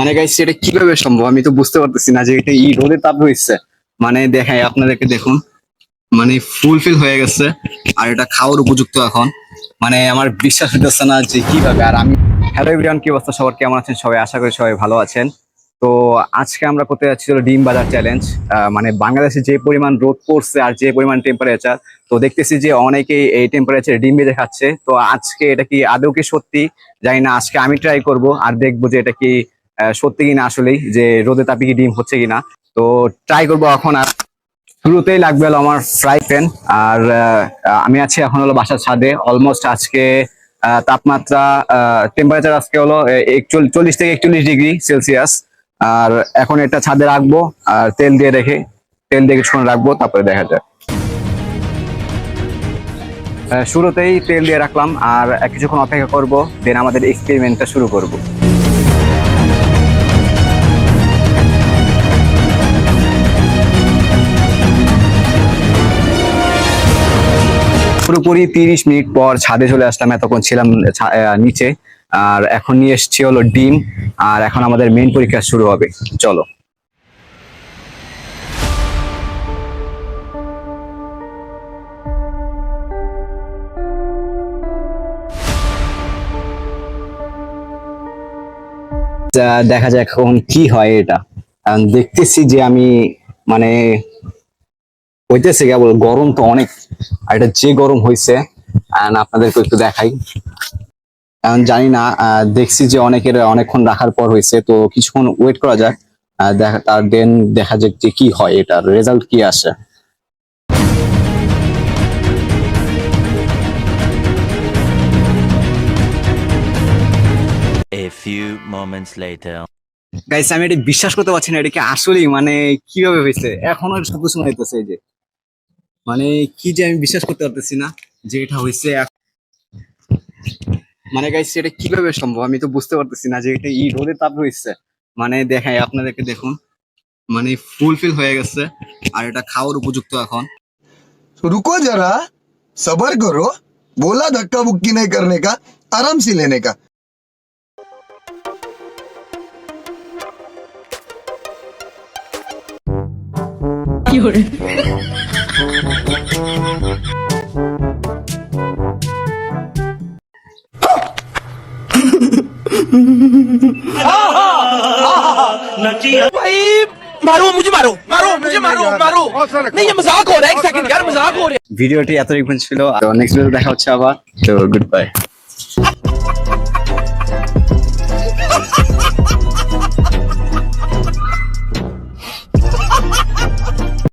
মানে গাইস এটা কীভাবে সম্ভব? আমি তো বুঝতে পারতেছি না যে এটা ই রোদে তাপ হয়েছে মানে দেখাই, আপনাদেরকে দেখুন। মানে ফুলফিল হয়ে গেছে। আর এটা খাওয়ার উপযুক্ত এখন। মানে আমার বিশ্বাস হইতেছে না যে কীভাবে। আর আমি হ্যালো এভরিওয়ান কি অবস্থা? সবার কেমন আছেন সবাই? আশা করি সবাই ভালো আছেন। তো আজকে আমরা করতে যাচ্ছি হলো ডিম বাজার চ্যালেঞ্জ মানে বাংলাদেশে যে পরিমাণ রোদ পড়ছে আর যে পরিমাণ টেম্পারেচার তো দেখতেছি যে অনেকেই এই টেম্পারেচারে ডিম ভেজে খাচ্ছে। তো আজকে এটা কি আদৌ কি সত্যি? জানি না, আজকে আমি ট্রাই করব আর দেখব যে এটা কি সত্যি কিনা আসলেই যে রোদে তাপে কি ডিম হচ্ছে কিনা? তো ট্রাই করব এখন আর। শুরুতেই লাগবে হলো আমার ফ্রাই প্যান আর আমি আছি এখন হলো বাসার ছাদে। অলমোস্ট আজকে তাপমাত্রা টেম্পারেচার আজকে হলো চল্লিশ থেকে একচল্লিশ ডিগ্রি সেলসিয়াস আর এখন এটা ছাদে রাখব আর তেল দিয়ে রেখে, তেল দিয়ে কিছুক্ষণ রাখব, তারপরে দেখা যায় শুরুতেই তেল দিয়ে রাখলাম আর কিছুক্ষণ অপেক্ষা করব দেন আমাদের এক্সপেরিমেন্টটা শুরু করব। পুরোপুরি তিরিশ মিনিট পর ছাদে চলে আসলাম, এতক্ষণ ছিলাম নিচে। আর এখন নিয়ে এসছি হলো ডিম, আর এখন আমাদের মেন পরীক্ষা শুরু হবে। চলো। যা দেখা যাক এখন কি হয় এটা। দেখতেছি যে আমি মানে হইতেছে কেবল গরম তো অনেক। আর এটা যে গরম হয়েছে আপনাদেরকে একটু দেখাই। কারণ জানি না দেখছি যে অনেকের অনেকক্ষণ রাখার পর হয়েছে তো কিছুক্ষণ ওয়েট করা যাক দেখা তার দেন দেখা যাক যে কি হয় এটার রেজাল্ট কি আসে। A few moments later. Guys আমি এটা বিশ্বাস করতে পারছি না এটা কি আসলেই মানে কীভাবে হয়েছে? এখনও শোনা যাইতেছে এই যে। মানে কি যে আমি বিশ্বাস করতে পারতেছি না যে এটা হয়েছে মানে গাইছি এটা কীভাবে সম্ভব? আমি তো বুঝতে পারতেছি না যে এটা ই রোদে তাপ হয়েছে। মানে দেখাই, আপনাদেরকে দেখুন। মানে ফুলফিল হয়ে গেছে, আর এটা খাওয়ার উপযুক্ত এখন। রুকো যারা সবার করো, বোলা ধাক্কা বুক্কি নেই করনে কা আরাম সে লেনে কা। 有人。भाई मारो मुझे मारो मारो मुझे मारो मारो। नहीं ये मज़ाक हो रहा है एक सेकंड यार मज़ाक हो रहा है। ভিডিওটি এত রিকমেন্ড ছিল তো নেক্সট ভিডিও দেখা হচ্ছে আবার তো গুড বাই